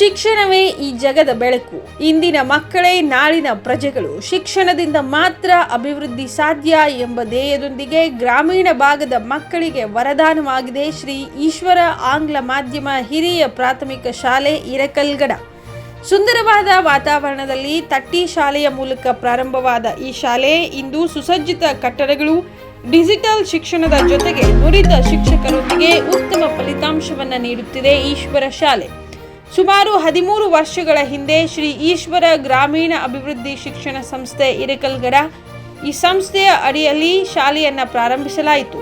ಶಿಕ್ಷಣವೇ ಈ ಜಗದ ಬೆಳಕು. ಇಂದಿನ ಮಕ್ಕಳೇ ನಾಳಿನ ಪ್ರಜೆಗಳು ಶಿಕ್ಷಣದಿಂದ ಮಾತ್ರ ಅಭಿವೃದ್ಧಿ ಸಾಧ್ಯ ಎಂಬ ಧ್ಯೇಯದೊಂದಿಗೆ ಗ್ರಾಮೀಣ ಭಾಗದ ಮಕ್ಕಳಿಗೆ ವರದಾನವಾಗಿದೆ ಶ್ರೀ ಈಶ್ವರ ಆಂಗ್ಲ ಮಾಧ್ಯಮ ಹಿರಿಯ ಪ್ರಾಥಮಿಕ ಶಾಲೆ ಇರಕಲ್ಗಡ. ಸುಂದರವಾದ ವಾತಾವರಣದಲ್ಲಿ ತಟ್ಟಿ ಶಾಲೆಯ ಮೂಲಕ ಪ್ರಾರಂಭವಾದ ಈ ಶಾಲೆ ಇಂದು ಸುಸಜ್ಜಿತ ಕಟ್ಟಡಗಳು, ಡಿಜಿಟಲ್ ಶಿಕ್ಷಣದ ಜೊತೆಗೆ ನುರಿತ ಶಿಕ್ಷಕರೊಂದಿಗೆ ಉತ್ತಮ ಫಲಿತಾಂಶವನ್ನು ನೀಡುತ್ತಿದೆ ಈಶ್ವರ ಶಾಲೆ. ಸುಮಾರು ಹದಿಮೂರು ವರ್ಷಗಳ ಹಿಂದೆ ಶ್ರೀ ಈಶ್ವರ ಗ್ರಾಮೀಣ ಅಭಿವೃದ್ಧಿ ಶಿಕ್ಷಣ ಸಂಸ್ಥೆ ಇರಕಲ್ಗಡ ಈ ಸಂಸ್ಥೆಯ ಅಡಿಯಲ್ಲಿ ಶಾಲೆಯನ್ನು ಪ್ರಾರಂಭಿಸಲಾಯಿತು.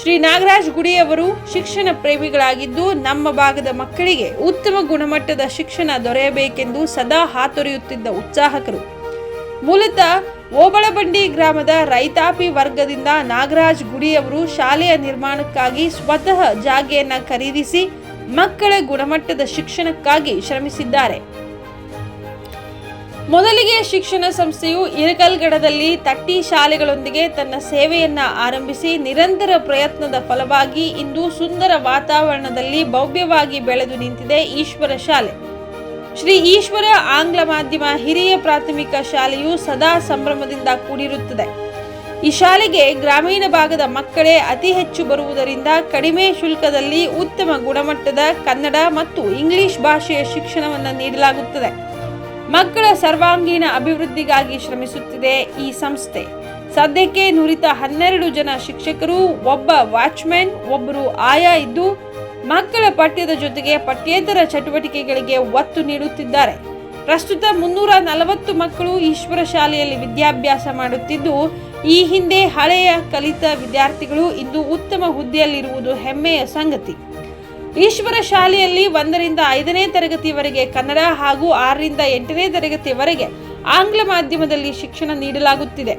ಶ್ರೀ ನಾಗರಾಜ್ ಗುಡಿಯವರು ಶಿಕ್ಷಣ ಪ್ರೇಮಿಗಳಾಗಿದ್ದು ನಮ್ಮ ಭಾಗದ ಮಕ್ಕಳಿಗೆ ಉತ್ತಮ ಗುಣಮಟ್ಟದ ಶಿಕ್ಷಣ ದೊರೆಯಬೇಕೆಂದು ಸದಾ ಹಾತೊರೆಯುತ್ತಿದ್ದ ಉತ್ಸಾಹಕರು. ಮೂಲತಃ ಓಬಳಬಂಡಿ ಗ್ರಾಮದ ರೈತಾಪಿ ವರ್ಗದಿಂದ ನಾಗರಾಜ್ ಗುಡಿಯವರು ಶಾಲೆಯ ನಿರ್ಮಾಣಕ್ಕಾಗಿ ಸ್ವತಃ ಜಾಗೆಯನ್ನು ಖರೀದಿಸಿ ಮಕ್ಕಳ ಗುಣಮಟ್ಟದ ಶಿಕ್ಷಣಕ್ಕಾಗಿ ಶ್ರಮಿಸಿದ್ದಾರೆ. ಮೊದಲಿಗೆ ಶಿಕ್ಷಣ ಸಂಸ್ಥೆಯು ಇರಕಲ್ಗಡದಲ್ಲಿ ತಟ್ಟಿ ಶಾಲೆಗಳೊಂದಿಗೆ ತನ್ನ ಸೇವೆಯನ್ನ ಆರಂಭಿಸಿ ನಿರಂತರ ಪ್ರಯತ್ನದ ಫಲವಾಗಿ ಇಂದು ಸುಂದರ ವಾತಾವರಣದಲ್ಲಿ ಭವ್ಯವಾಗಿ ಬೆಳೆದು ನಿಂತಿದೆ ಈಶ್ವರ ಶಾಲೆ. ಶ್ರೀ ಈಶ್ವರ ಆಂಗ್ಲ ಮಾಧ್ಯಮ ಹಿರಿಯ ಪ್ರಾಥಮಿಕ ಶಾಲೆಯು ಸದಾ ಸಂಭ್ರಮದಿಂದ ಕೂಡಿರುತ್ತದೆ. ಈ ಶಾಲೆಗೆ ಗ್ರಾಮೀಣ ಭಾಗದ ಮಕ್ಕಳೇ ಅತಿ ಹೆಚ್ಚು ಬರುವುದರಿಂದ ಕಡಿಮೆ ಶುಲ್ಕದಲ್ಲಿ ಉತ್ತಮ ಗುಣಮಟ್ಟದ ಕನ್ನಡ ಮತ್ತು ಇಂಗ್ಲಿಷ್ ಭಾಷೆಯ ಶಿಕ್ಷಣವನ್ನು ನೀಡಲಾಗುತ್ತದೆ. ಮಕ್ಕಳ ಸರ್ವಾಂಗೀಣ ಅಭಿವೃದ್ಧಿಗಾಗಿ ಶ್ರಮಿಸುತ್ತಿದೆ ಈ ಸಂಸ್ಥೆ. ಸದ್ಯಕ್ಕೆ ನುರಿತ ಹನ್ನೆರಡು ಜನ ಶಿಕ್ಷಕರು, ಒಬ್ಬ ವಾಚ್ಮ್ಯಾನ್ ಒಬ್ಬರು ಆಯಾ ಇದ್ದು ಮಕ್ಕಳ ಪಠ್ಯದ ಜೊತೆಗೆ ಪಠ್ಯೇತರ ಚಟುವಟಿಕೆಗಳಿಗೆ ಒತ್ತು ನೀಡುತ್ತಿದ್ದಾರೆ. ಪ್ರಸ್ತುತ ಮುನ್ನೂರ ನಲವತ್ತು ಮಕ್ಕಳು ಈಶ್ವರ ಶಾಲೆಯಲ್ಲಿ ವಿದ್ಯಾಭ್ಯಾಸ ಮಾಡುತ್ತಿದ್ದು ಈ ಹಿಂದೆ ಹಳೆಯ ಕಲಿತ ವಿದ್ಯಾರ್ಥಿಗಳು ಇಂದು ಉತ್ತಮ ಹುದ್ದೆಯಲ್ಲಿರುವುದು ಹೆಮ್ಮೆಯ ಸಂಗತಿ. ಈಶ್ವರ ಶಾಲೆಯಲ್ಲಿ ಒಂದರಿಂದ ಐದನೇ ತರಗತಿವರೆಗೆ ಕನ್ನಡ ಹಾಗೂ ಆರರಿಂದ ಎಂಟನೇ ತರಗತಿವರೆಗೆ ಆಂಗ್ಲ ಮಾಧ್ಯಮದಲ್ಲಿ ಶಿಕ್ಷಣ ನೀಡಲಾಗುತ್ತಿದೆ.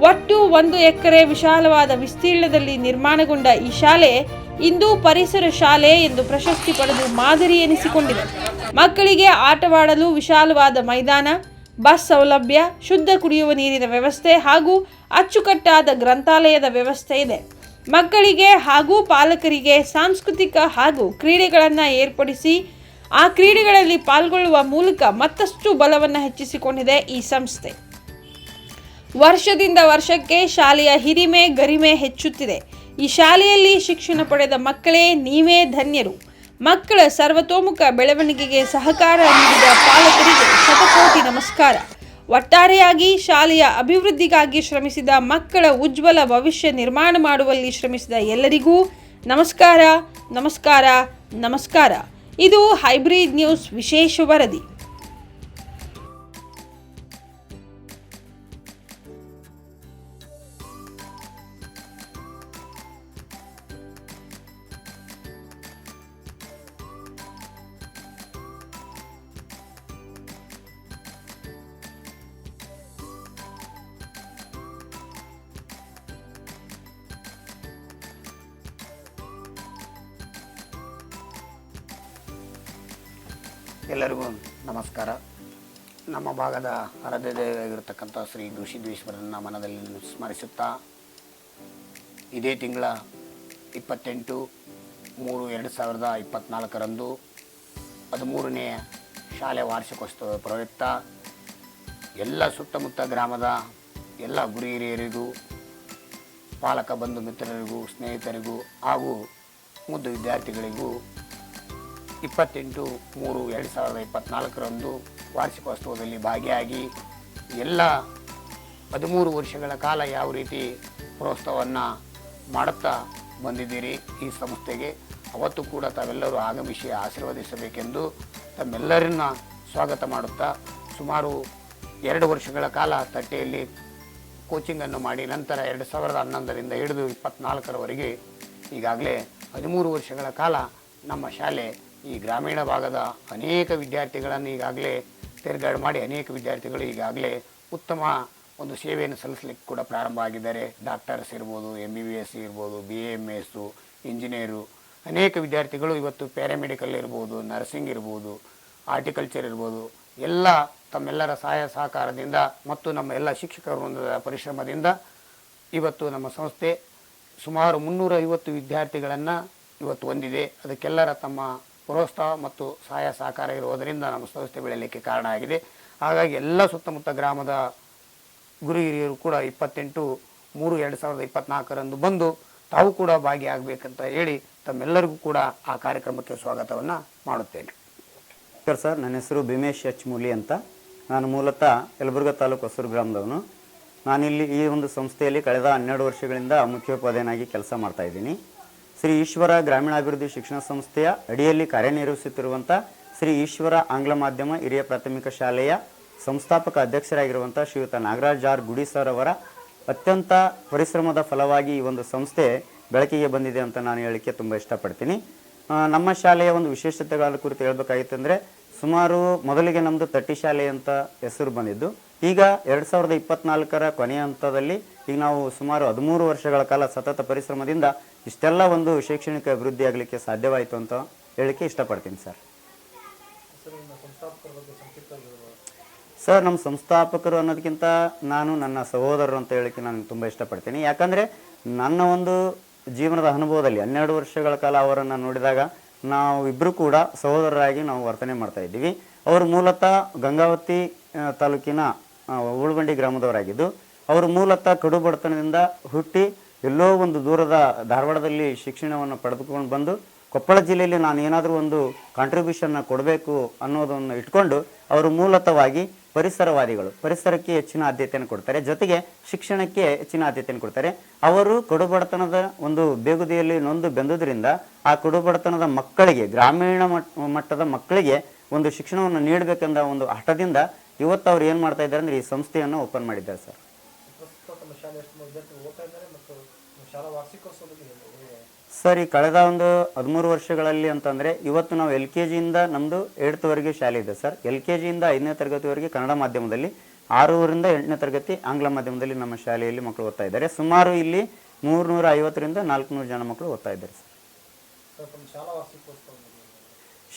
ಒಟ್ಟು ಒಂದು ಎಕರೆ ವಿಶಾಲವಾದ ವಿಸ್ತೀರ್ಣದಲ್ಲಿ ನಿರ್ಮಾಣಗೊಂಡ ಈ ಶಾಲೆ ಇಂದು ಪರಿಸರ ಶಾಲೆ ಎಂದು ಪ್ರಶಸ್ತಿ ಪಡೆದು ಮಾದರಿ ಎನಿಸಿಕೊಂಡಿದೆ. ಮಕ್ಕಳಿಗೆ ಆಟವಾಡಲು ವಿಶಾಲವಾದ ಮೈದಾನ ಬಸ್ ಸೌಲಭ್ಯ, ಶುದ್ಧ ಕುಡಿಯುವ ನೀರಿನ ವ್ಯವಸ್ಥೆ ಹಾಗೂ ಅಚ್ಚುಕಟ್ಟಾದ ಗ್ರಂಥಾಲಯದ ವ್ಯವಸ್ಥೆ ಇದೆ. ಮಕ್ಕಳಿಗೆ ಹಾಗೂ ಪಾಲಕರಿಗೆ ಸಾಂಸ್ಕೃತಿಕ ಹಾಗೂ ಕ್ರೀಡೆಗಳನ್ನು ಏರ್ಪಡಿಸಿ, ಆ ಕ್ರೀಡೆಗಳಲ್ಲಿ ಪಾಲ್ಗೊಳ್ಳುವ ಮೂಲಕ ಮತ್ತಷ್ಟು ಬಲವನ್ನು ಹೆಚ್ಚಿಸಿಕೊಂಡಿದೆ ಈ ಸಂಸ್ಥೆ. ವರ್ಷದಿಂದ ವರ್ಷಕ್ಕೆ ಶಾಲೆಯ ಹಿರಿಮೆ, ಗರಿಮೆ ಹೆಚ್ಚುತ್ತಿದೆ. ಈ ಶಾಲೆಯಲ್ಲಿ ಶಿಕ್ಷಣ ಪಡೆದ ಮಕ್ಕಳೇ ನೀವೇ ಧನ್ಯರು. ಮಕ್ಕಳ ಸರ್ವತೋಮುಖ ಬೆಳವಣಿಗೆಗೆ ಸಹಕಾರ ನೀಡಿದ ಪಾಲಕರಿಗೆ ಶತಕೋಟಿ ನಮಸ್ಕಾರ. ಒಟ್ಟಾರೆಯಾಗಿ ಶಾಲೆಯ ಅಭಿವೃದ್ಧಿಗಾಗಿ ಶ್ರಮಿಸಿದ ಮಕ್ಕಳ ಉಜ್ವಲ ಭವಿಷ್ಯ ನಿರ್ಮಾಣ ಮಾಡುವಲ್ಲಿ ಶ್ರಮಿಸಿದ ಎಲ್ಲರಿಗೂ ನಮಸ್ಕಾರ ನಮಸ್ಕಾರ ನಮಸ್ಕಾರ. ಇದು ಹೈಬ್ರಿಡ್ ನ್ಯೂಸ್ ವಿಶೇಷ ವರದಿ. ಎಲ್ಲರಿಗೂ ನಮಸ್ಕಾರ. ನಮ್ಮ ಭಾಗದ ಆರಾಧ್ಯತೆಯಾಗಿರ್ತಕ್ಕಂಥ ಶ್ರೀ ದೂಷಿದ್ವೇಶ್ವರನ ಮನದಲ್ಲಿ ಸ್ಮರಿಸುತ್ತಾ, ಇದೇ ತಿಂಗಳ ಇಪ್ಪತ್ತೆಂಟು ಮೂರು ಎರಡು ಸಾವಿರದ ಇಪ್ಪತ್ತ್ನಾಲ್ಕರಂದು ಹದಿಮೂರನೇ ಶಾಲೆ ವಾರ್ಷಿಕೋತ್ಸವ ಪ್ರಯುಕ್ತ ಎಲ್ಲ ಸುತ್ತಮುತ್ತ ಗ್ರಾಮದ ಎಲ್ಲ ಗುರಿ ಹಿರಿಯರಿಗೂ, ಪಾಲಕ ಬಂಧು ಮಿತ್ರರಿಗೂ, ಸ್ನೇಹಿತರಿಗೂ ಹಾಗೂ ಮುದ್ದು ವಿದ್ಯಾರ್ಥಿಗಳಿಗೂ ಇಪ್ಪತ್ತೆಂಟು ಮೂರು ಎರಡು ಸಾವಿರದ ಇಪ್ಪತ್ತ್ನಾಲ್ಕರಂದು ವಾರ್ಷಿಕೋತ್ಸವದಲ್ಲಿ ಭಾಗಿಯಾಗಿ ಎಲ್ಲ ಹದಿಮೂರು ವರ್ಷಗಳ ಕಾಲ ಯಾವ ರೀತಿ ಪ್ರೋತ್ಸಾಹವನ್ನು ಮಾಡುತ್ತಾ ಬಂದಿದ್ದೀರಿ ಈ ಸಂಸ್ಥೆಗೆ, ಅವತ್ತು ಕೂಡ ತಾವೆಲ್ಲರೂ ಆಗಮಿಸಿ ಆಶೀರ್ವದಿಸಬೇಕೆಂದು ತಮ್ಮೆಲ್ಲರನ್ನ ಸ್ವಾಗತ ಮಾಡುತ್ತಾ ಸುಮಾರು ಎರಡು ವರ್ಷಗಳ ಕಾಲ ತಟ್ಟೆಯಲ್ಲಿ ಕೋಚಿಂಗನ್ನು ಮಾಡಿ ನಂತರ ಎರಡು ಸಾವಿರದ ಹನ್ನೊಂದರಿಂದ ಹಿಡಿದು ಇಪ್ಪತ್ತ್ನಾಲ್ಕರವರೆಗೆ ಈಗಾಗಲೇ ಹದಿಮೂರು ವರ್ಷಗಳ ಕಾಲ ನಮ್ಮ ಶಾಲೆ ಈ ಗ್ರಾಮೀಣ ಭಾಗದ ಅನೇಕ ವಿದ್ಯಾರ್ಥಿಗಳನ್ನು ಈಗಾಗಲೇ ತಿರ್ಗಾಡು ಮಾಡಿ ಅನೇಕ ವಿದ್ಯಾರ್ಥಿಗಳು ಈಗಾಗಲೇ ಉತ್ತಮ ಒಂದು ಸೇವೆಯನ್ನು ಸಲ್ಲಿಸಲಿಕ್ಕೆ ಕೂಡ ಪ್ರಾರಂಭ ಆಗಿದ್ದಾರೆ. ಡಾಕ್ಟರ್ಸ್ ಇರ್ಬೋದು ಎಂ ಬಿ ಬಿ ಎಸ್ ಇರ್ಬೋದು ಬಿ ಎಂ ಎಸ್ಸು ಇಂಜಿನಿಯರು, ಅನೇಕ ವಿದ್ಯಾರ್ಥಿಗಳು ಇವತ್ತು ಪ್ಯಾರಾಮೆಡಿಕಲ್ ಇರ್ಬೋದು, ನರ್ಸಿಂಗ್ ಇರ್ಬೋದು ಆರ್ಟಿಕಲ್ಚರ್ ಇರ್ಬೋದು, ಎಲ್ಲ ತಮ್ಮೆಲ್ಲರ ಸಹಾಯ ಸಹಕಾರದಿಂದ ಮತ್ತು ನಮ್ಮ ಎಲ್ಲ ಶಿಕ್ಷಕರ ವೃಂದದ ಪರಿಶ್ರಮದಿಂದ ಇವತ್ತು ನಮ್ಮ ಸಂಸ್ಥೆ ಸುಮಾರು ಮುನ್ನೂರ ಐವತ್ತು ವಿದ್ಯಾರ್ಥಿಗಳನ್ನು ಇವತ್ತು ಹೊಂದಿದೆ. ಅದಕ್ಕೆಲ್ಲರ ತಮ್ಮ ಪ್ರೋತ್ಸಾಹ ಮತ್ತು ಸಹಾಯ ಸಹಕಾರ ಇರುವುದರಿಂದ ನಮ್ಮ ಸಂಸ್ಥೆ ಬೆಳೆಯಲಿಕ್ಕೆ ಕಾರಣ ಆಗಿದೆ. ಹಾಗಾಗಿ ಎಲ್ಲ ಸುತ್ತಮುತ್ತ ಗ್ರಾಮದ ಗುರು ಹಿರಿಯರು ಕೂಡ ಇಪ್ಪತ್ತೆಂಟು ಮೂರು ಎರಡು ಸಾವಿರದ ಇಪ್ಪತ್ನಾಲ್ಕರಂದು ಬಂದು ತಾವು ಕೂಡ ಭಾಗಿಯಾಗಬೇಕಂತ ಹೇಳಿ ತಮ್ಮೆಲ್ಲರಿಗೂ ಕೂಡ ಆ ಕಾರ್ಯಕ್ರಮಕ್ಕೆ ಸ್ವಾಗತವನ್ನು ಮಾಡುತ್ತೇನೆ. ಸರ್ ಸರ್, ನನ್ನ ಹೆಸರು ಭೀಮೇಶ್ ಎಚ್ ಮೂಲಿ ಅಂತ. ನಾನು ಮೂಲತಃ ಯಲಬುರ್ಗ ತಾಲೂಕು ಹೊಸೂರು ಗ್ರಾಮದವನು. ನಾನಿಲ್ಲಿ ಈ ಒಂದು ಸಂಸ್ಥೆಯಲ್ಲಿ ಕಳೆದ ಹನ್ನೆರಡು ವರ್ಷಗಳಿಂದ ಮುಖ್ಯೋಪಾಧ್ಯಾಯನಾಗಿ ಕೆಲಸ ಮಾಡ್ತಾ ಇದ್ದೀನಿ. ಶ್ರೀ ಈಶ್ವರ ಗ್ರಾಮೀಣಾಭಿವೃದ್ಧಿ ಶಿಕ್ಷಣ ಸಂಸ್ಥೆಯ ಅಡಿಯಲ್ಲಿ ಕಾರ್ಯನಿರ್ವಹಿಸುತ್ತಿರುವಂಥ ಶ್ರೀ ಈಶ್ವರ ಆಂಗ್ಲ ಮಾಧ್ಯಮ ಹಿರಿಯ ಪ್ರಾಥಮಿಕ ಶಾಲೆಯ ಸಂಸ್ಥಾಪಕ ಅಧ್ಯಕ್ಷರಾಗಿರುವಂಥ ಶ್ರೀಯುತ ನಾಗರಾಜ್ ಆರ್ ಗುಡಿ ಸರ್ ಅವರ ಅತ್ಯಂತ ಪರಿಶ್ರಮದ ಫಲವಾಗಿ ಈ ಒಂದು ಸಂಸ್ಥೆ ಬೆಳಕಿಗೆ ಬಂದಿದೆ ಅಂತ ನಾನು ಹೇಳಲಿಕ್ಕೆ ತುಂಬ ಇಷ್ಟಪಡ್ತೀನಿ. ನಮ್ಮ ಶಾಲೆಯ ಒಂದು ವಿಶೇಷತೆಗಳ ಕುರಿತು ಹೇಳಬೇಕಾಗಿತ್ತಂದರೆ ಸುಮಾರು ಮೊದಲಿಗೆ ನಮ್ಮದು ತಟ್ಟಿ ಶಾಲೆ ಅಂತ ಹೆಸರು ಬಂದಿದ್ದು. ಈಗ ಎರಡು ಸಾವಿರದ ಇಪ್ಪತ್ನಾಲ್ಕರ ಕೊನೆಯ ಹಂತದಲ್ಲಿ ಈಗ ನಾವು ಸುಮಾರು ಹದಿಮೂರು ವರ್ಷಗಳ ಕಾಲ ಸತತ ಪರಿಶ್ರಮದಿಂದ ಇಷ್ಟೆಲ್ಲ ಒಂದು ಶೈಕ್ಷಣಿಕ ಅಭಿವೃದ್ಧಿ ಆಗಲಿಕ್ಕೆ ಸಾಧ್ಯವಾಯಿತು ಅಂತ ಹೇಳಲಿಕ್ಕೆ ಇಷ್ಟಪಡ್ತೀನಿ ಸರ್. ಸರ್ ನಮ್ಮ ಸಂಸ್ಥಾಪಕರು ಅನ್ನೋದಕ್ಕಿಂತ ನಾನು ನನ್ನ ಸಹೋದರರು ಅಂತ ಹೇಳಕ್ಕೆ ನಾನು ತುಂಬ ಇಷ್ಟಪಡ್ತೀನಿ. ಯಾಕಂದರೆ ನನ್ನ ಒಂದು ಜೀವನದ ಅನುಭವದಲ್ಲಿ ಹನ್ನೆರಡು ವರ್ಷಗಳ ಕಾಲ ಅವರನ್ನು ನೋಡಿದಾಗ ನಾವು ಇಬ್ಬರು ಕೂಡ ಸಹೋದರರಾಗಿ ನಾವು ವರ್ತನೆ ಮಾಡ್ತಾ ಇದ್ದೀವಿ. ಅವರು ಮೂಲತಃ ಗಂಗಾವತಿ ತಾಲೂಕಿನ ಉಳ್ಬಂಡಿ ಗ್ರಾಮದವರಾಗಿದ್ದು. ಅವರು ಮೂಲತಃ ಕಡು ಬಡತನದಿಂದ ಹುಟ್ಟಿ ಎಲ್ಲೋ ಒಂದು ದೂರದ ಧಾರವಾಡದಲ್ಲಿ ಶಿಕ್ಷಣವನ್ನು ಪಡೆದುಕೊಂಡು ಬಂದು ಕೊಪ್ಪಳ ಜಿಲ್ಲೆಯಲ್ಲಿ ನಾನು ಏನಾದರೂ ಒಂದು ಕಾಂಟ್ರಿಬ್ಯೂಷನ್ನ ಕೊಡಬೇಕು ಅನ್ನೋದನ್ನು ಇಟ್ಕೊಂಡು ಅವರು ಮೂಲತವಾಗಿ ಪರಿಸರವಾದಿಗಳು, ಪರಿಸರಕ್ಕೆ ಹೆಚ್ಚಿನ ಆದ್ಯತೆಯನ್ನು ಕೊಡ್ತಾರೆ. ಜೊತೆಗೆ ಶಿಕ್ಷಣಕ್ಕೆ ಹೆಚ್ಚಿನ ಆದ್ಯತೆಯನ್ನು ಕೊಡ್ತಾರೆ. ಅವರು ಕಡುಬಡತನದ ಒಂದು ಬೇಗುದಿಯಲ್ಲಿ ನೊಂದು ಬೆಂದುದರಿಂದ ಆ ಕಡುಬಡತನದ ಮಕ್ಕಳಿಗೆ, ಗ್ರಾಮೀಣ ಮಟ್ಟದ ಮಕ್ಕಳಿಗೆ ಒಂದು ಶಿಕ್ಷಣವನ್ನು ನೀಡಬೇಕೆಂದ ಒಂದು ಹಠದಿಂದ ಇವತ್ತು ಅವ್ರು ಏನು ಮಾಡ್ತಾ ಇದ್ದಾರೆ ಅಂದರೆ ಈ ಸಂಸ್ಥೆಯನ್ನು ಓಪನ್ ಮಾಡಿದ್ದಾರೆ ಸರ್. ಸರ್ ಈ ಕಳೆದ ಒಂದು ಹದಿಮೂರು ವರ್ಷಗಳಲ್ಲಿ ಅಂತಂದರೆ ಇವತ್ತು ನಾವು ಎಲ್ ಕೆ ಜಿಯಿಂದ ನಮ್ಮದು ಏಳ್ತ್ವರೆಗೆ ಶಾಲೆ ಇದೆ ಸರ್. ಎಲ್ ಕೆ ಜಿಯಿಂದ ಐದನೇ ತರಗತಿವರೆಗೆ ಕನ್ನಡ ಮಾಧ್ಯಮದಲ್ಲಿ, ಆರೂರಿಂದ ಎಂಟನೇ ತರಗತಿ ಆಂಗ್ಲ ಮಾಧ್ಯಮದಲ್ಲಿ ನಮ್ಮ ಶಾಲೆಯಲ್ಲಿ ಮಕ್ಕಳು ಓದ್ತಾ ಇದ್ದಾರೆ. ಸುಮಾರು ಇಲ್ಲಿ ಮೂರ್ನೂರ ಐವತ್ತರಿಂದ ನಾಲ್ಕುನೂರು ಜನ ಮಕ್ಕಳು ಓದ್ತಾ ಇದ್ದಾರೆ ಸರ್.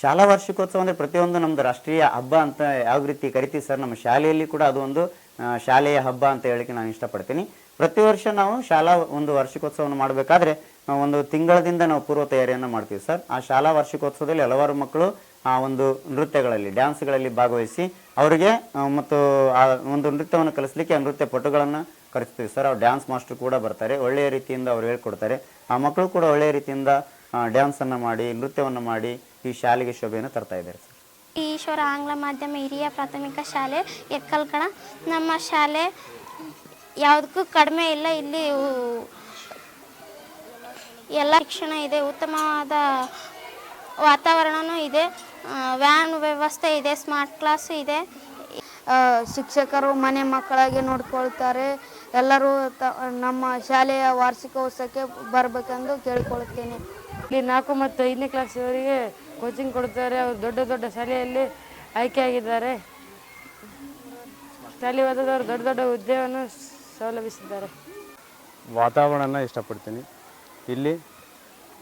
ಶಾಲಾ ವಾರ್ಷಿಕೋತ್ಸವ ಅಂದರೆ ಪ್ರತಿಯೊಂದು ನಮ್ಮದು ರಾಷ್ಟ್ರೀಯ ಹಬ್ಬ ಅಂತ ಯಾವ ರೀತಿ ಕರಿತೀವಿ ಸರ್, ನಮ್ಮ ಶಾಲೆಯಲ್ಲಿ ಕೂಡ ಅದು ಒಂದು ಶಾಲೆಯ ಹಬ್ಬ ಅಂತ ಹೇಳಕ್ಕೆ ನಾನು ಇಷ್ಟಪಡ್ತೀನಿ. ಪ್ರತಿ ವರ್ಷ ನಾವು ಶಾಲಾ ಒಂದು ವಾರ್ಷಿಕೋತ್ಸವವನ್ನು ಮಾಡಬೇಕಾದ್ರೆ ನಾವು ಒಂದು ತಿಂಗಳದಿಂದ ನಾವು ಪೂರ್ವ ತಯಾರಿಯನ್ನು ಮಾಡ್ತೀವಿ ಸರ್. ಆ ಶಾಲಾ ವಾರ್ಷಿಕೋತ್ಸವದಲ್ಲಿ ಹಲವಾರು ಮಕ್ಕಳು ಆ ಒಂದು ನೃತ್ಯಗಳಲ್ಲಿ, ಡ್ಯಾನ್ಸ್ಗಳಲ್ಲಿ ಭಾಗವಹಿಸಿ ಅವರಿಗೆ ಮತ್ತು ಆ ಒಂದು ನೃತ್ಯವನ್ನು ಕಲಿಸಲಿಕ್ಕೆ ಆ ನೃತ್ಯ ಪಟುಗಳನ್ನು ಕರೆಸ್ತೀವಿ ಸರ್. ಅವ್ರು ಡ್ಯಾನ್ಸ್ ಮಾಸ್ಟರ್ ಕೂಡ ಬರ್ತಾರೆ. ಒಳ್ಳೆಯ ರೀತಿಯಿಂದ ಅವ್ರು ಹೇಳ್ಕೊಡ್ತಾರೆ. ಆ ಮಕ್ಕಳು ಕೂಡ ಒಳ್ಳೆಯ ರೀತಿಯಿಂದ ಡ್ಯಾನ್ಸನ್ನು ಮಾಡಿ, ನೃತ್ಯವನ್ನು ಮಾಡಿ ಈ ಶಾಲೆಗೆ ಶೋಭೆಯನ್ನು ತರ್ತಾ ಇದ್ದಾರೆ ಸರ್. ಈಶ್ವರ ಆಂಗ್ಲ ಮಾಧ್ಯಮ ಹಿರಿಯ ಪ್ರಾಥಮಿಕ ಶಾಲೆ ಎಕ್ಕಲ್ಕಣ. ನಮ್ಮ ಶಾಲೆ ಯಾವುದಕ್ಕೂ ಕಡಿಮೆ ಇಲ್ಲ. ಇಲ್ಲಿ ಉ- ಎಲ್ಲ ಶಿಕ್ಷಣ ಇದೆ. ಉತ್ತಮವಾದ ವಾತಾವರಣವೂ ಇದೆ. ವ್ಯಾನ್ ವ್ಯವಸ್ಥೆ ಇದೆ. ಸ್ಮಾರ್ಟ್ ಕ್ಲಾಸ್ ಇದೆ. ಶಿಕ್ಷಕರು ಮನೆ ಮಕ್ಕಳಾಗಿ ನೋಡ್ಕೊಳ್ತಾರೆ. ಎಲ್ಲರೂ ತ ನಮ್ಮ ಶಾಲೆಯ ವಾರ್ಷಿಕೋತ್ಸವಕ್ಕೆ ಬರಬೇಕೆಂದು ಕೇಳಿಕೊಳ್ಳುತ್ತೇನೆ. ಇಲ್ಲಿ ನಾಲ್ಕು ಮತ್ತು ಐದನೇ ಕ್ಲಾಸ್ವರೆಗೆ ಕೋಚಿಂಗ್ ಕೊಡ್ತಾರೆ. ಅವರು ದೊಡ್ಡ ದೊಡ್ಡ ಶಾಲೆಯಲ್ಲಿ ಆಯ್ಕೆಯಾಗಿದ್ದಾರೆ. ಶಾಲೆ ಓದಿದವರು ದೊಡ್ಡ ದೊಡ್ಡ ಹುದ್ದೆಯನ್ನು ಸೌಲಭಿಸಿದ್ದಾರೆ ವಾತಾವರಣನ ಇಷ್ಟಪಡ್ತೀನಿ. ಇಲ್ಲಿ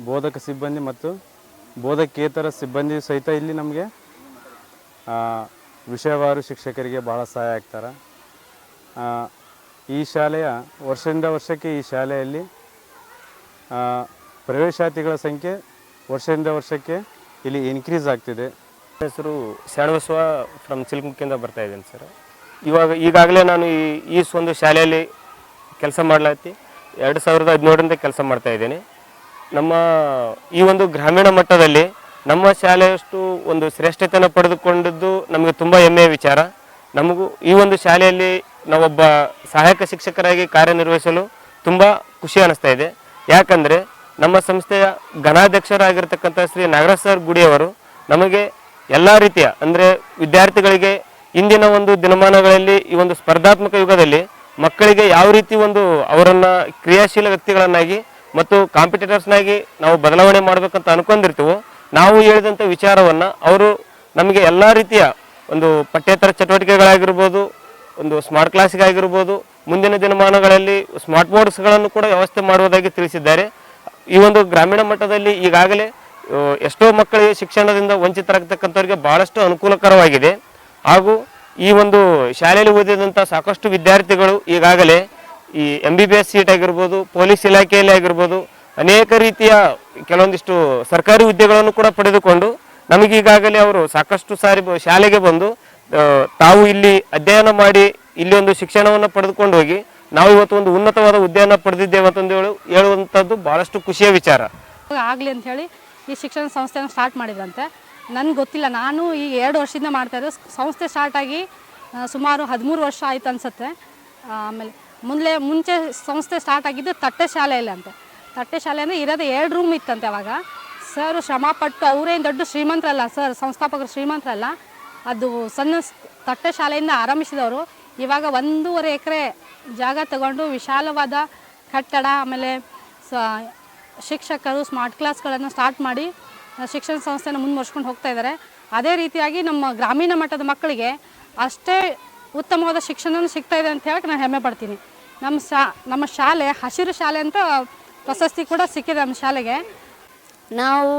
ಬೋಧಕ ಸಿಬ್ಬಂದಿ ಮತ್ತು ಬೋಧಕೇತರ ಸಿಬ್ಬಂದಿ ಸಹಿತ ಇಲ್ಲಿ ನಮಗೆ ವಿಷಯವಾರು ಶಿಕ್ಷಕರಿಗೆ ಭಾಳ ಸಹಾಯ ಆಗ್ತಾರೆ. ಆ, ಈ ಶಾಲೆಯ ವರ್ಷದಿಂದ ವರ್ಷಕ್ಕೆ ಈ ಶಾಲೆಯಲ್ಲಿ ಆ, ಪ್ರವೇಶಾತಿಗಳ ಸಂಖ್ಯೆ ವರ್ಷದಿಂದ ವರ್ಷಕ್ಕೆ ಇಲ್ಲಿ ಇನ್ಕ್ರೀಸ್ ಆಗ್ತಿದೆ. ಹೆಸರು ಶರಣಬಸವ ಫ್ರಮ್ ಚಿಲ್ಕುಕ್ಕಿಂದ ಬರ್ತಾ ಇದ್ದೀನಿ ಸರ್. ಇವಾಗ ಈಗಾಗಲೇ ನಾನು ಈ ಈ ಒಂದು ಶಾಲೆಯಲ್ಲಿ ಕೆಲಸ ಮಾಡ್ಲಾತಿ. ಎರಡು ಸಾವಿರದ ಹದಿನೇಳರಿಂದ ಕೆಲಸ ಮಾಡ್ತಾ ಇದ್ದೀನಿ. ನಮ್ಮ ಈ ಒಂದು ಗ್ರಾಮೀಣ ಮಟ್ಟದಲ್ಲಿ ನಮ್ಮ ಶಾಲೆಯಷ್ಟು ಒಂದು ಶ್ರೇಷ್ಠತೆಯನ್ನು ಪಡೆದುಕೊಂಡಿದ್ದು ನಮಗೆ ತುಂಬ ಹೆಮ್ಮೆಯ ವಿಚಾರ. ನಮಗೂ ಈ ಒಂದು ಶಾಲೆಯಲ್ಲಿ ನಾವೊಬ್ಬ ಸಹಾಯಕ ಶಿಕ್ಷಕರಾಗಿ ಕಾರ್ಯನಿರ್ವಹಿಸಲು ತುಂಬ ಖುಷಿ ಅನ್ನಿಸ್ತಾ ಇದೆ. ಯಾಕಂದರೆ ನಮ್ಮ ಸಂಸ್ಥೆಯ ಘನಾಧ್ಯಕ್ಷರಾಗಿರ್ತಕ್ಕಂಥ ಶ್ರೀ ನಾಗರಾಜ್ ಸರ್ ಗುಡಿಯವರು ನಮಗೆ ಎಲ್ಲ ರೀತಿಯ, ಅಂದರೆ ವಿದ್ಯಾರ್ಥಿಗಳಿಗೆ ಇಂದಿನ ಒಂದು ದಿನಮಾನಗಳಲ್ಲಿ ಈ ಒಂದು ಸ್ಪರ್ಧಾತ್ಮಕ ಯುಗದಲ್ಲಿ ಮಕ್ಕಳಿಗೆ ಯಾವ ರೀತಿ ಒಂದು ಅವರನ್ನ ಕ್ರಿಯಾಶೀಲ ವ್ಯಕ್ತಿಗಳನ್ನಾಗಿ ಮತ್ತು ಕಾಂಪಿಟೇಟರ್ಸ್ನಾಗಿ ನಾವು ಬದಲಾವಣೆ ಮಾಡಬೇಕಂತ ಅನ್ಕೊಂಡಿರ್ತೀವೋ, ನಾವು ಹೇಳಿದಂಥ ವಿಚಾರವನ್ನು ಅವರು ನಮಗೆ ಎಲ್ಲ ರೀತಿಯ ಒಂದು ಪಠ್ಯೇತರ ಚಟುವಟಿಕೆಗಳಾಗಿರ್ಬೋದು, ಒಂದು ಸ್ಮಾರ್ಟ್ ಕ್ಲಾಸಿಗಾಗಿರ್ಬೋದು ಮುಂದಿನ ದಿನಮಾನಗಳಲ್ಲಿ ಸ್ಮಾರ್ಟ್ ಬೋರ್ಡ್ಸ್ಗಳನ್ನು ಕೂಡ ವ್ಯವಸ್ಥೆ ಮಾಡುವುದಾಗಿ ತಿಳಿಸಿದ್ದಾರೆ. ಈ ಒಂದು ಗ್ರಾಮೀಣ ಮಟ್ಟದಲ್ಲಿ ಈಗಾಗಲೇ, ಎಷ್ಟೋ ಮಕ್ಕಳಿಗೆ ಶಿಕ್ಷಣದಿಂದ ವಂಚಿತರಾಗ್ತಕ್ಕಂಥವ್ರಿಗೆ ಭಾಳಷ್ಟು ಅನುಕೂಲಕರವಾಗಿದೆ. ಹಾಗೂ ಈ ಒಂದು ಶಾಲೆಯಲ್ಲಿ ಓದಿದಂಥ ಸಾಕಷ್ಟು ವಿದ್ಯಾರ್ಥಿಗಳು ಈಗಾಗಲೇ ಈ M B B S seat ಆಗಿರ್ಬೋದು, ಪೊಲೀಸ್ ಇಲಾಖೆಯಲ್ಲಿ ಆಗಿರ್ಬೋದು, ಅನೇಕ ರೀತಿಯ ಕೆಲವೊಂದಿಷ್ಟು ಸರ್ಕಾರಿ ಹುದ್ದೆಗಳನ್ನು ಕೂಡ ಪಡೆದುಕೊಂಡು ನಮಗೀಗಾಗಲೇ ಅವರು ಸಾಕಷ್ಟು ಸಾರಿ ಶಾಲೆಗೆ ಬಂದು ತಾವು ಇಲ್ಲಿ ಅಧ್ಯಯನ ಮಾಡಿ ಇಲ್ಲಿ ಒಂದು ಶಿಕ್ಷಣವನ್ನು ಪಡೆದುಕೊಂಡು ಹೋಗಿ ನಾವು ಇವತ್ತು ಒಂದು ಉನ್ನತವಾದ ಹುದ್ದೆಯನ್ನು ಪಡೆದಿದ್ದೇವೆ ಅಂತಂದು ಹೇಳು ಹೇಳುವಂಥದ್ದು ಭಾಳಷ್ಟು ಖುಷಿಯ ವಿಚಾರ. ಆಗಲಿ ಅಂತ ಹೇಳಿ ಈ ಶಿಕ್ಷಣ ಸಂಸ್ಥೆಯನ್ನು ಸ್ಟಾರ್ಟ್ ಮಾಡಿದ್ರಂತೆ. ನನಗೆ ಗೊತ್ತಿಲ್ಲ. ನಾನು ಈ ಎರಡು ವರ್ಷದಿಂದ ಮಾಡ್ತಾ ಇದ್ದೆ ಸಂಸ್ಥೆ ಸ್ಟಾರ್ಟ್ ಆಗಿ ಸುಮಾರು ಹದಿಮೂರು ವರ್ಷ ಆಯ್ತು ಅನಿಸುತ್ತೆ. ಆಮೇಲೆ ಮುಂದೆ, ಮುಂಚೆ ಸಂಸ್ಥೆ ಸ್ಟಾರ್ಟ್ ಆಗಿದ್ದು ತಟ್ಟೆ ಶಾಲೆಯಲ್ಲಿ ಅಂತೆ. ತಟ್ಟೆ ಶಾಲೆ ಅಂದರೆ ಇರೋದು ಎರಡು ರೂಮ್ ಇತ್ತಂತೆ ಅವಾಗ. ಸರ್ ಶ್ರಮಪಟ್ಟು ಅವರೇನು ದೊಡ್ಡ ಶ್ರೀಮಂತರಲ್ಲ ಸರ್ ಸಂಸ್ಥಾಪಕರು ಶ್ರೀಮಂತರಲ್ಲ, ಅದು ಸಣ್ಣ ತಟ್ಟೆ ಶಾಲೆಯಿಂದ ಆರಂಭಿಸಿದವರು. ಇವಾಗ ಒಂದೂವರೆ ಎಕರೆ ಜಾಗ ತಗೊಂಡು ವಿಶಾಲವಾದ ಕಟ್ಟಡ, ಆಮೇಲೆ ಸ, ಶಿಕ್ಷಕರು ಸ್ಮಾರ್ಟ್ ಕ್ಲಾಸ್ಗಳನ್ನು ಸ್ಟಾರ್ಟ್ ಮಾಡಿ ಶಿಕ್ಷಣ ಸಂಸ್ಥೆನ ಮುಂದುವರ್ಸ್ಕೊಂಡು ಹೋಗ್ತಾ ಇದ್ದಾರೆ. ಅದೇ ರೀತಿಯಾಗಿ ನಮ್ಮ ಗ್ರಾಮೀಣ ಮಟ್ಟದ ಮಕ್ಕಳಿಗೆ ಅಷ್ಟೇ ಉತ್ತಮವಾದ ಶಿಕ್ಷಣ ಸಿಗ್ತಾ ಇದೆ ಅಂತ ಹೇಳಕ್ಕೆ ನಾನು ಹೆಮ್ಮೆ ಪಡ್ತೀನಿ. ನಮ್ಮ ಶಾ, ನಮ್ಮ ಶಾಲೆ ಹಸಿರು ಶಾಲೆ ಅಂತ ಪ್ರಶಸ್ತಿ ಕೂಡ ಸಿಕ್ಕಿದೆ ನಮ್ಮ ಶಾಲೆಗೆ. ನಾವು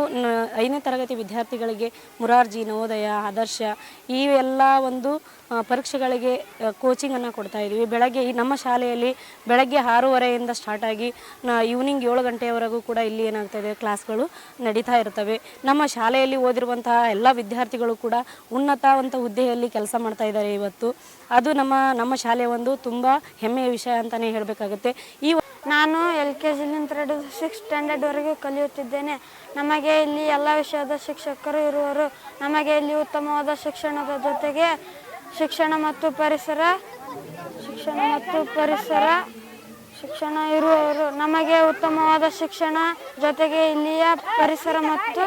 ಐದನೇ ತರಗತಿ ವಿದ್ಯಾರ್ಥಿಗಳಿಗೆ ಮುರಾರ್ಜಿ ನವೋದಯ, ಆದರ್ಶ ಈ ಎಲ್ಲ ಒಂದು ಪರೀಕ್ಷೆಗಳಿಗೆ ಕೋಚಿಂಗನ್ನು ಕೊಡ್ತಾ ಇದ್ದೀವಿ. ಬೆಳಗ್ಗೆ ಈ ನಮ್ಮ ಶಾಲೆಯಲ್ಲಿ ಬೆಳಗ್ಗೆ ಆರೂವರೆಯಿಂದ ಸ್ಟಾರ್ಟ್ ಆಗಿ ಈವ್ನಿಂಗ್ ಏಳು ಗಂಟೆಯವರೆಗೂ ಕೂಡ ಇಲ್ಲಿ ಏನಾಗ್ತಾ ಇದೆ ಕ್ಲಾಸ್ಗಳು ನಡೀತಾ ಇರ್ತವೆ. ನಮ್ಮ ಶಾಲೆಯಲ್ಲಿ ಓದಿರುವಂತಹ ಎಲ್ಲ ವಿದ್ಯಾರ್ಥಿಗಳು ಕೂಡ ಉನ್ನತವಂತ ಹುದ್ದೆಯಲ್ಲಿ ಕೆಲಸ ಮಾಡ್ತಾ ಇದ್ದಾರೆ ಇವತ್ತು. ಅದು ನಮ್ಮ ನಮ್ಮ ಶಾಲೆಯ ಒಂದು ತುಂಬ ಹೆಮ್ಮೆಯ ವಿಷಯ ಅಂತಲೇ ಹೇಳಬೇಕಾಗುತ್ತೆ. ಈ ನಾನು ಎಲ್ ಕೆ ಜಿಲಿಂದ ಹಿಡಿದು ಸಿಕ್ಸ್ ಸ್ಟ್ಯಾಂಡರ್ಡ್ವರೆಗೂ ಕಲಿಯುತ್ತಿದ್ದೇನೆ. ನಮಗೆ ಇಲ್ಲಿ ಎಲ್ಲ ವಿಷಯದ ಶಿಕ್ಷಕರು ಇರುವರು. ನಮಗೆ ಇಲ್ಲಿ ಉತ್ತಮವಾದ ಶಿಕ್ಷಣದ ಜೊತೆಗೆ ಶಿಕ್ಷಣ ಮತ್ತು ಪರಿಸರ, ಶಿಕ್ಷಣ ಮತ್ತು ಪರಿಸರ ಶಿಕ್ಷಣ ಇರುವವರು ನಮಗೆ ಉತ್ತಮವಾದ ಶಿಕ್ಷಣ ಜೊತೆಗೆ ಇಲ್ಲಿಯ ಪರಿಸರ ಮತ್ತು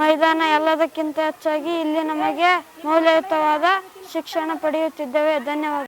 ಮೈದಾನ ಎಲ್ಲದಕ್ಕಿಂತ ಹೆಚ್ಚಾಗಿ ಇಲ್ಲಿ ನಮಗೆ ಮೌಲ್ಯಯುತವಾದ ಶಿಕ್ಷಣ ಪಡೆಯುತ್ತಿದ್ದೇವೆ. ಧನ್ಯವಾದ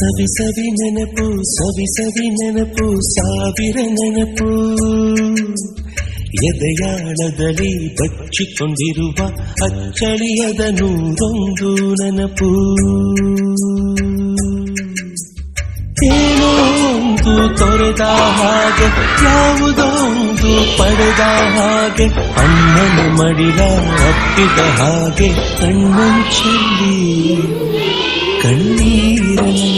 ಸವಿ ಸವಿ ನೆನಪು, ಸವಿ ಸವಿ ನೆನಪು, ಸಾವಿರ ನೆನಪು. ಎದೆಯಾಳದಲ್ಲಿ ಬಚ್ಚಿಕೊಂಡಿರುವ ಅಚ್ಚಳಿಯದ ನೂರೊಂದು ನೆನಪು. ಏನೋ ಒಂದು ತೊರೆದ ಹಾಗೆ ಯಾವುದೋ ಒಂದು ಪಡೆದ ಹಾಗೆ, ಅಣ್ಣನ ಮಡಿಲ ಅಪ್ಪಿದ ಹಾಗೆ ಕಣ್ಣೀರ ನೆನಪು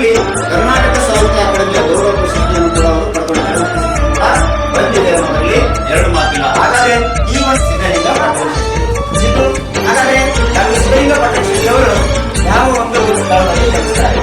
ತೊಂಬತ್ತೆರಡರಲ್ಲಿ ಕರ್ನಾಟಕ ಸಾಹಿತ್ಯ ಅಕಾಡೆಮಿಯ ಗೌರವ ಪ್ರಶಸ್ತಿಯನ್ನು ಕೂಡ ಅವರು ಪಡ್ಕೊಂಡಿದ್ದಾರೆ. ಬಂದಿದೆ ಅನ್ನೋದರಲ್ಲಿ ಎರಡು ಮಾತಿಲ್ಲ ಹಾಗಾದ್ರೆ ಈ ಒಂದು ಸಿದ್ಧಲಿಂಗ ಹಾಗಾದ್ರೆ ಡಾಕ್ಟರ್ ಸಿದ್ಧಲಿಂಗ ಪಟ್ಟಣ ಅವರು ಯಾವ ಒಂದು ಸ್ಥಳದಲ್ಲಿ ಜನಿಸ್ತಾರೆ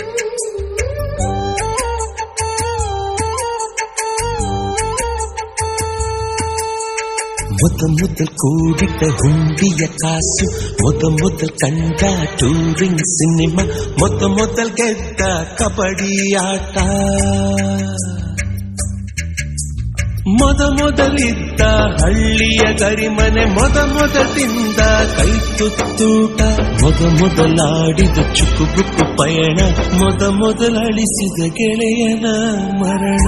ಮೊದ ಮೊದ ಕೂಡಿಟ್ಟ ಹುಂಡಿಯ ಕಾಸು ಮೊದ ಮೊದ ಕಂಡ ಟೂರಿಂಗ್ ಸಿನಿಮಾ ಮೊದ ಮೊದಲ ಗೆದ್ದ ಕಬಡ್ಡಿ ಆಟ. ಮೊದ ಮೊದಲಿದ್ದ ಹಳ್ಳಿಯ ಗರಿಮನೆ ಮೊದ ಮೊದಲಿಂದ ಕೈ ತುತ್ತೂಟ. ಮೊದ ಮೊದಲಾಡಿದ ಚುಕುಬುಕು ಪಯಣ ಮೊದ ಮೊದಲಳಿಸಿದ ಗೆಳೆಯನ ಮರಣ.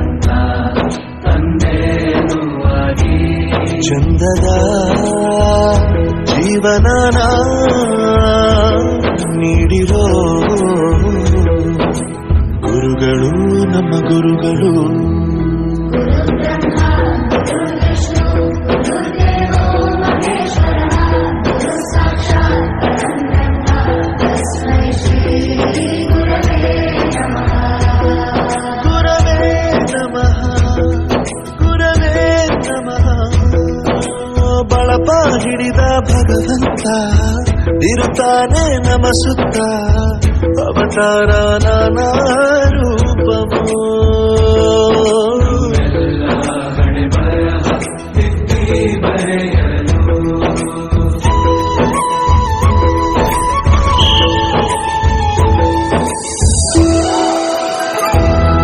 ಚಂದದ ಜೀವನನ ನೀಡಿರೋ ಇರುತ್ತಾನೆ ನಮ ಸುತ್ತ ಅವತಾರ ನಾನಾ ರೂಪವೋ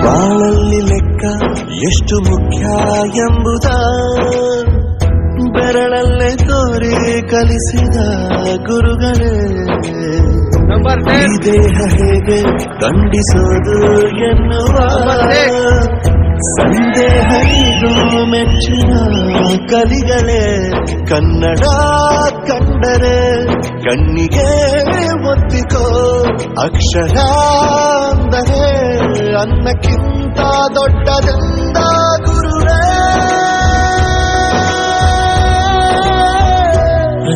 ಬಾಳಲ್ಲಿ ಲೆಕ್ಕ ಎಷ್ಟು ಮುಖ್ಯ ಎಂಬುದ ಬೆರಳಲ್ಲೇ ತೋರಿ ಕಲಿಸಿದ ಗುರುಗಳೇ. ಈ ದೇಹ ಹೇಗೆ ಖಂಡಿಸೋದು ಎನ್ನುವ ಸಂದೇಹ ಇದು ಮೆಚ್ಚಿನ ಕಲಿಗಳೇ. ಕನ್ನಡ ಕಂಡರೆ ಕಣ್ಣಿಗೆ ಒತ್ತಿಕೋ ಅಕ್ಷರ ಅಂದರೆ ಅನ್ನಕ್ಕಿಂತ ದೊಡ್ಡದೆಂದ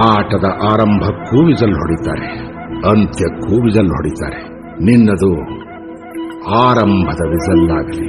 ಆಟದ ಆರಂಭಕ್ಕೂ ವಿಜಲ್ ಹೊಡಿತಾರೆ ಅಂತ್ಯಕ್ಕೂ ವಿಜಲ್ ಹೊಡಿತಾರೆ ನಿನ್ನದು ಆರಂಭದ ವಿಸಲ್ ಆಗಲಿ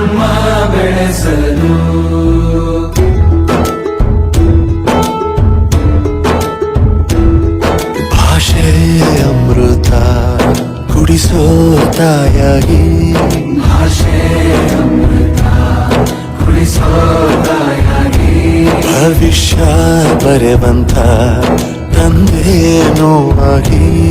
ನಮ್ಮ ಬೆಳೆಸಲು. ಭಾಷೆ ಅಮೃತ ಕುಡಿಸೋ ತಾಯಾಗಿ. ಭಾಷೆ ಅಮೃತ ಕುಡಿಸೋ ತಾಯಾಗಿ. ಭವಿಷ್ಯ ಬರೆವಂತ ತಂದೇನೋ ಆಗಿ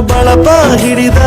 ಬಳಪ ಹಿಡಿದ